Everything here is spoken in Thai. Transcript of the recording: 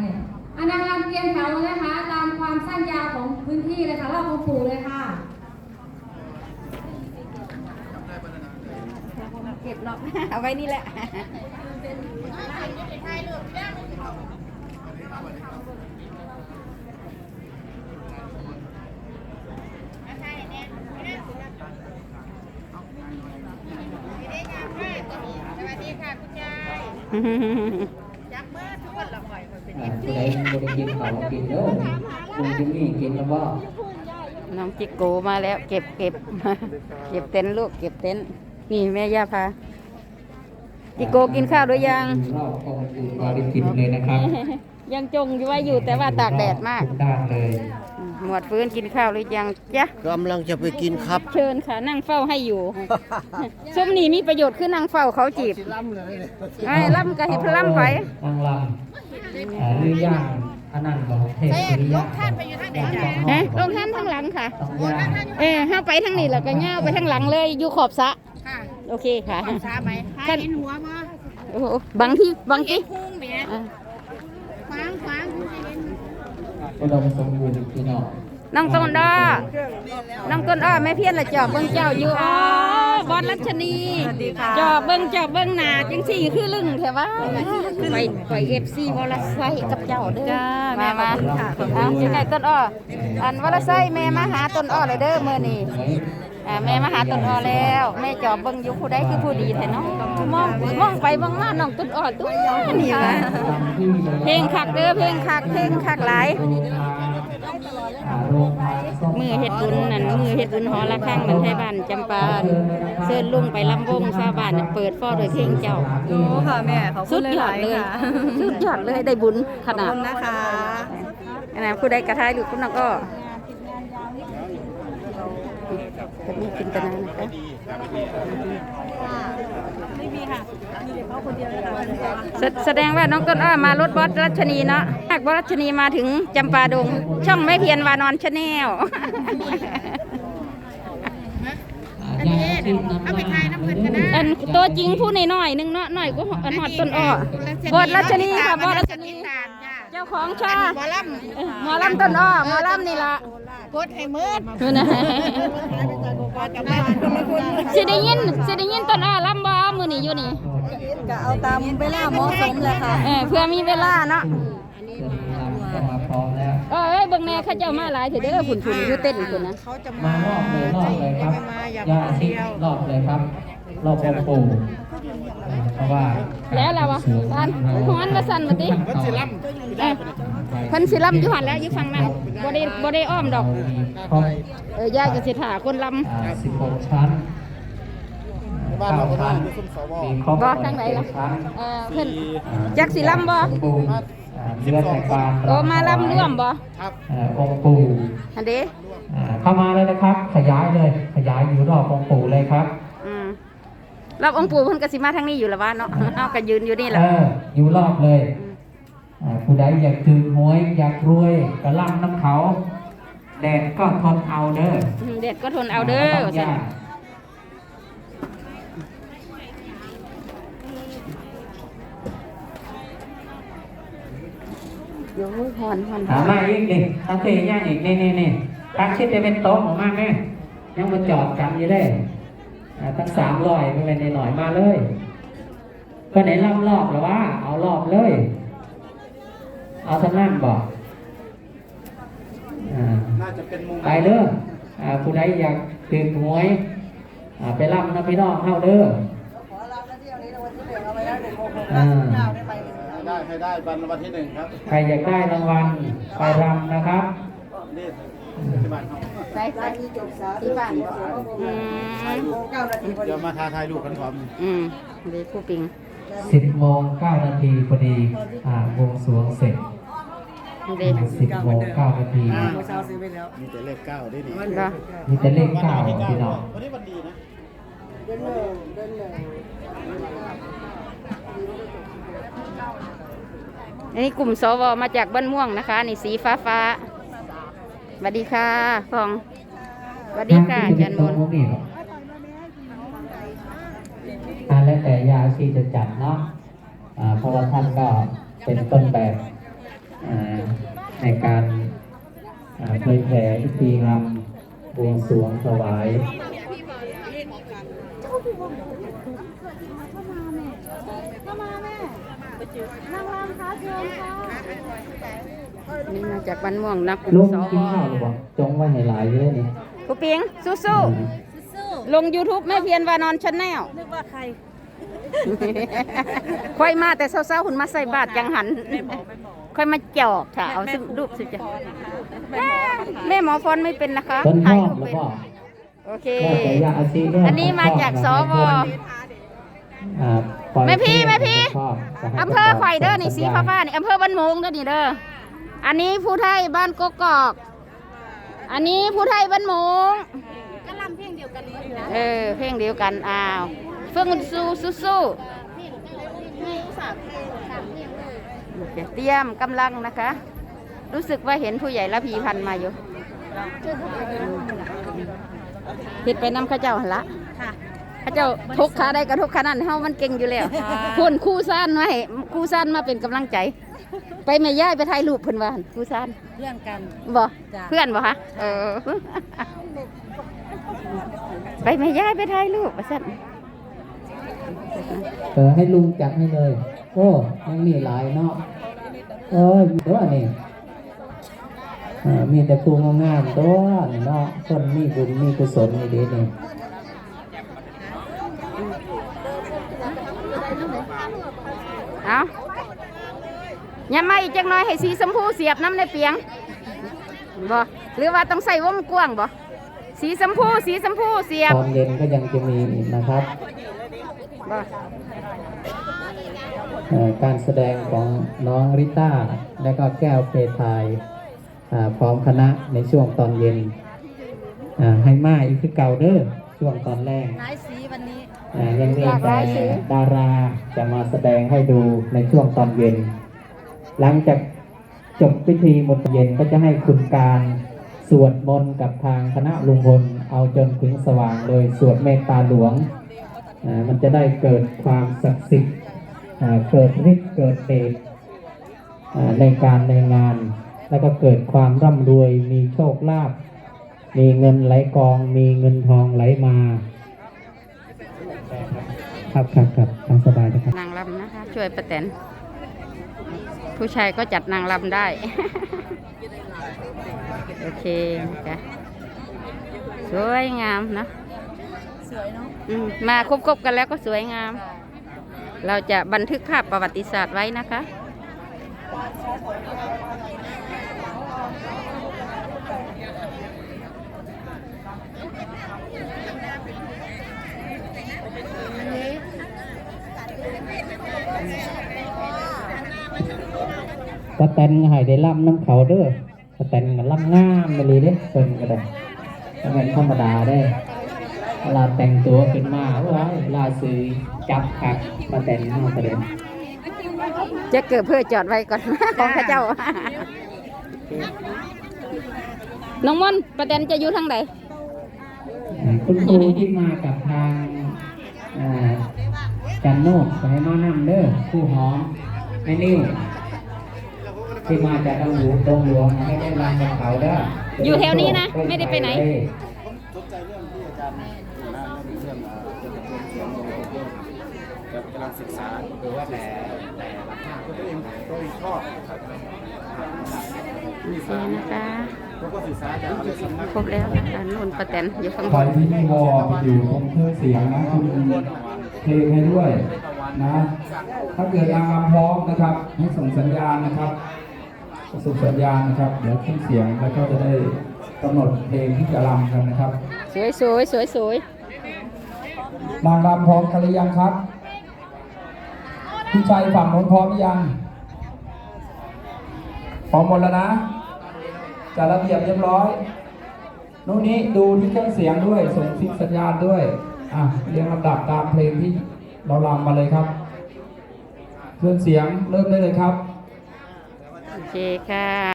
เนี่ยอันนางรำเรียงแถวเลยนะคะ ตามความสั้นยาวของพื้นที่เลยค่ะรอบองค์ปู่เลยค่ะเก็บเนาะเอาไว้นี่แหละสวัสดีค่ะคุณยาย กินข้าวกินเด้อคุณจิมมี่กินแล้วบ่น้องจิกโกมาแล้ว เก็บเก็บเก็บเต็นท์ลูกเก็บเต็นท์นี่แม่ย่าพาจิโกกินข้าวหรือยังรอบองค์ปู่ปาริจิตเลยนะครับ ยังจงอยู่ไว้อยู่แต่ว่าตากแดดมากทุด้านเลย หมวดฟื้นกินข้าวหรือยังจ๊ะกำลังจะไปกินครับ เชิญค่ะนั่งเฝ้าให้อยู่ช่วงนี้มีประโยชน์คือนั่งเฝ้าเขาจีบไอ้ล่ำกะหิบล่ำไปนางลำอ่าหรือย่าง อันนั้นบ่เทพสุริยะท่านไปอยู่ทางไหนจ้ะเอ๊ะลงท่านทางหลังค่ะ ต้องย่างเอ๊ะห้าไปทางนี้แล้วก็ย่าวไปทางหลังเลยอยู่ขอบสระค่ะโอเคค่ะทราบไหมท่านเห็นหัวบ่โอ้โหบางที่บางที่พุ่งแหม่อะฟางฟางคุณจะเห็น อุดมสมบูรณ์พี่น้อง น้องต้นอ้อน้องต้นอ้อแม่เพี้ยนละจอบเบิ้งเจ้าอยู่อ๋อบอลรัชนีจอบเบิ้งจอบเบิ้งหนาจังสี่คือลึงแถวว่าไปไปเอฟซีวอลไซกับเจ้าเด้อมามาเอายังไงต้นอ้ออันวอลไซแม่มาหาต้นอ้อเลยเด้อเมื่อนี้ไว้อ่าแม่มาหาต้นอ้อแล้วแม่จอบเบิ้งอยู่ผู้ใดคือผู้ดีแท้เนาะมองมองไปมองมาน้องต้นอ้อตัวนี่ค่ะตามที่เลยเพลงคักเด้อเพลงคักเพลงคักหลาย มือเฮ็ดบุญนั่นมือเฮ็ดบุญหอระฆังมันไทยบ้านจำปาเชิญลุงไปลำวงชาวบ้านน่ะเปิดฟ้อด้วยเพลงเจ้าโอ้ค่ะแม่ขอบคุสุณดหยอลาดยเลยๆค่ะสุดยอดเลยได้บุญขขอบนาดคุณนะคะอันนั้นผู้ใดกระทายหรือคุณน้องก็จะมีจินตนานะคะ ไม่มีค่ะมีแต่เขาคนเดียวเลยค่ะแสแสดงว่าน้องต้นอ้อมารถบอสรัชนีเนาะหากบอสรัชนีมาถึงจำปาดง ช่องไม่เพียนวานอนชาแนล อันนี้เอาไปทายน้ำเงินกันนะอันตัวจริงผู้น้อยๆหนึงเนาะหน่อยก็อันหอดต้นอ้อบอสรัชนีค่ะบอสรัชนีตามจ้ะเจ้าของชาหมอลเอ้ยหมอลำต้นอ้อหมอลำนี่ล่ะำกดให้มืดนู่นนะ กับบ้านคนละคนสิได้ยินสิได้ยินต้นอ้อลำบ่มื้อนี้อยู่นี่ก็เอาตามเวลาเหมาะสมเลยค่ะเออเพื่อมีเวลาเนาะเครื่องรำก็มาพร้อมแล้วเออเอ้ยเบิ่งแน่เขาเจ้ามาหลายเถอะเด้อฝุ่นๆอยู่เต้นพุ่นนะเขาจะมารอบเลยรอบเลยครับยาชิรอบเลยครับรอบองค์ปู่อ่า เพราะว่าแล้วล่ะวะอันฮ้อนว่าสั่นมาติเอ้ยเพิ่นสิลำอยู่หั่นแล้วอยู่ฝั่งนั้นบ่ได้บ่ได้อ้อมดอกครบเออยายก็สิถ่าคนลำอ่าสิบหกชั้นเก้าชั้นมีครบบ่หมดทางไหนล่ะชั้นเออเพิ่นจักสิลำบ่องค์ปู่อ่าเลือดในการโอ้มาลำร่วมบ่เอ่อองค์ปู่อันเด้อ่าเข้ามาเลยนะครับ ขยายเลย ขยายอยู่รอบองค์ปู่เลยครับอืม รอบองค์ปู่เพิ่นก็สิมาทางนี้อยู่แล้วว่าเนาะเอาก็ยืนอยู่นี่แหละเอออยู่รอบเลยอ่าผู้ใดอยากถือหวยอยากรวยก็ล่ำน้ำเขาแดดก็ทนเอาเด้ออืมเด็ดก็ทนเอาเด้อต้ว่าองซั่นยากโอ้ยหอนหอนถามมาอีกดิตั้งเตย่างอีกนี่นี่นี่ตั้งชิดจะเป็นโต๊ะออกมาแม่ยังมาจอดกันอยู่ได้อ่า ตั้งสามร้อยไม่เป็นหน่อยๆมาเลยคนไหนล่ำรอบหรือว่า เอารอบเลย เอาทำนั่งบอกอ่าน่าจะเป็นมุมไปเด้ออ่าผู้ใดอยากตื่นหวยอ่าไปรับนะพี่น้องเข้าเด้ออ่าได้ให้ได้วันวันที่หนึ่งครับ ใครอยากได้รางวัลไปรำนะครับนี่ที่บ้านเขา ใส่ใส่ที่บ้านบ่อืมเดี๋ยวมาทาทายลูกกันพร้อมอืมเด็กผู้ปิง10โมง9นาทีพอดี อ่าวงสรวงเสร็จเด็ก10โมง9นาที มีแต่เลขเก้าได้นี่ก็มีแต่เลขวันเก้าที่เก้าพี่น้องวันนี้วันดีนะอันนี้กลุ่มสวมาจากบ้านม่วงนะคะ นี่สีฟ้าฟ้าส วัสดีค่ะฟองสวัสดีค่ะอาจันมนต์นี่หรอกอ่าแล้วแต่ยาชีจะจัดเนาะอ่าเพราะว่าท่านก็เป็นต้นแบบอ่าในการอ่าเผยแผ่พิธีรำบวงสรวงถวาย นี่มาจากบ้านม่วงนักลูกสกินวข้าวหรือเปล่าจงไว้ให้หลายเลยนี่กูเปียงสู้ๆลง YouTube แม่เพียนวานอนชาแนลนึกว่าใครค่อยมาแต่เศร้าๆคุณมาใส่บาตรจังหัน ค่อยมาจอกค่ะ เอาสิรูปสิจ้ะแม่หมอฟอนไม่เป็นนะคะต้นห้ถ่ายองรูปหรือเป็นเปล่าโอเคแล้วแต่ยาอาชีพด้วยอันนี้มาจากสว อ่าปล่อย แม่พี่แม่พี่ชอบจะให้อำเภอข่อยเด้อนี่สีฟ้าฟ้าๆนี่อำเภอบ้านโมงเด้อนี่เด้ออันนี้ผู้ไทยบ้านกกอก อันนี้ผู้ไทยบ้านโมงก็ลำเพลงเดียวกันเออเพลงเดียวกันอ้าวเฟื่องสู้สู้สู้โอเคเตรียมกำลังนะคะ รู้สึกว่าเห็นผู้ใหญ่ละพีพันธุ์มาอยู่ผิดไปน้ำข้าเจ้าหั่นละ ค่ะข้าเจ้าทุกขาได้ก็ทุกขานั่นเฮามันเก่งอยู่แล้วพุ่นคู่ซ่านมาให้คู่ซ่านมาเป็นกำลังใจ ไปแม่ย่ายไปถ่ายรูปเพิ่นว่าหั่นคู่ซ่านเพื่อนกัน บ่จ้ะ เพื่อนบ่คะเออ ไปแม่ย่ายไปถ่ายรูปว่าซั่นเออให้ลุงจัดให้เลย โอ้ยังมีหลายเนาะเออเดี๋ยวอันนี้อ่ามีแต่ปูงามๆตัวนี่เนาะคนมีบุญมีกุศลนี่เดีนี่ เอาอย่ามาอีกจักหน่อยให้สีชมพูเสียบน้ำในเปียงบ่หรือว่าต้องใส่วงกว้างบ่สีชมพูสีชมพูเสียบตอนเย็นก็ยังจะมีอีกนะครับบ่เอ่อการแสดงของน้องริต้า และก็แก้วเพทายอ่าพร้อมคณะในช่วงตอนเย็นอ่าให้มาอีกคือเก่าเด้อช่วงตอนแรกนา ยสีวันนี้อ่ายังมีแต่ดาราจะมาแสดงให้ดูในช่วงตอนเย็น หลังจากจบพิธีมนต์เย็นก็จะให้คุณการสวดมนต์กับทางคณะลุงพลเอาจนถึงสว่างเลยสวดเมตตาหลวงอ่ามันจะได้เกิดความศักดิ์สิทธิ์อ่าเกิดฤทธิ์เกิดเดชอ่าในการในงาน แล้วก็เกิดความร่ำรวยมีโชคลาภมีเงินไหลกอง มีเงินทองไหลมา ครับครับครับตามสบายนะครับนางรำนะคะ ช่วยประแตนผู้ชายก็จัดนางรำได้ โอเคจ้ะสวยงามนะสวยเนาะอืมมาคบๆกันแล้วก็สวยงาม เราจะบันทึกภาพประวัติศาสตร์ไว้นะคะ แตนใหายได้ล่ำน้ำเขาเด้อกระแตนมันล่ำงามไปเลยเด้เป็นกระแตนก็เป็นธรรมดาได้เวลาแต่งตัวขึ้นมาว้ายลาซื้อจับขักกระแตนนอกกระเด็นจะเกิดเพื่อจอดไว้ก่อนของข้าเจ้า น้องมนต์ประเด็นจะอยู่ทางไหนอ่าคุณครูที่มากับทางอ่าจันโนกไปให้มานั่งเด้อครู่หอมแม่นิ้ว ที่มาจากดงหลวงดงหลวงให้ได้รำกับเขาเด้อออยู่แถวนี้นะ ไม่ได้ไปไหนสนใจเรื่องที่อาจารย์พูดนะเรื่องเรื่องเอ่อเกี่ยวกับเรื่องกำลังศึกษาดูว่าแต่แต่ละภาคก็ตัวเองตัวเองชอบครับโอเคนะคะเขาก็ศึกษาจากอะไรสำนักครบแล้วนะคะนุ่นประแตนอยู่ข้างบใครนที่ไม่วออยู่ตรงเครื่องเสียงนะคุณเพลงให้ด้วยนะ ถ้าเกิดนางรำพร้อมนะครับ ให้ส่งสัญญาณนะครับ ส่งสัญญาณนะครับ เดี๋ยวเครื่องเสียงแล้วก็จะได้กำหนดเพลงที่จะรำกันนะครับ สวยสวยสวยสวยนางรำพร้อมกันหรือยังครับพี่ชัยฝั่งโน้นพร้อมหรือยังพร้อมหมดแล้วนะจัดระเบียบเรียบร้อยนู่นนี้ดูที่เครื่องเสียงด้วยส่งซิกสัญญาณด้วยอะเรียงลำดับตามเพลงที่เรารำมาเลยครับ เครื่องเสียงเริ่มได้เลยครับโอ เคค่ะ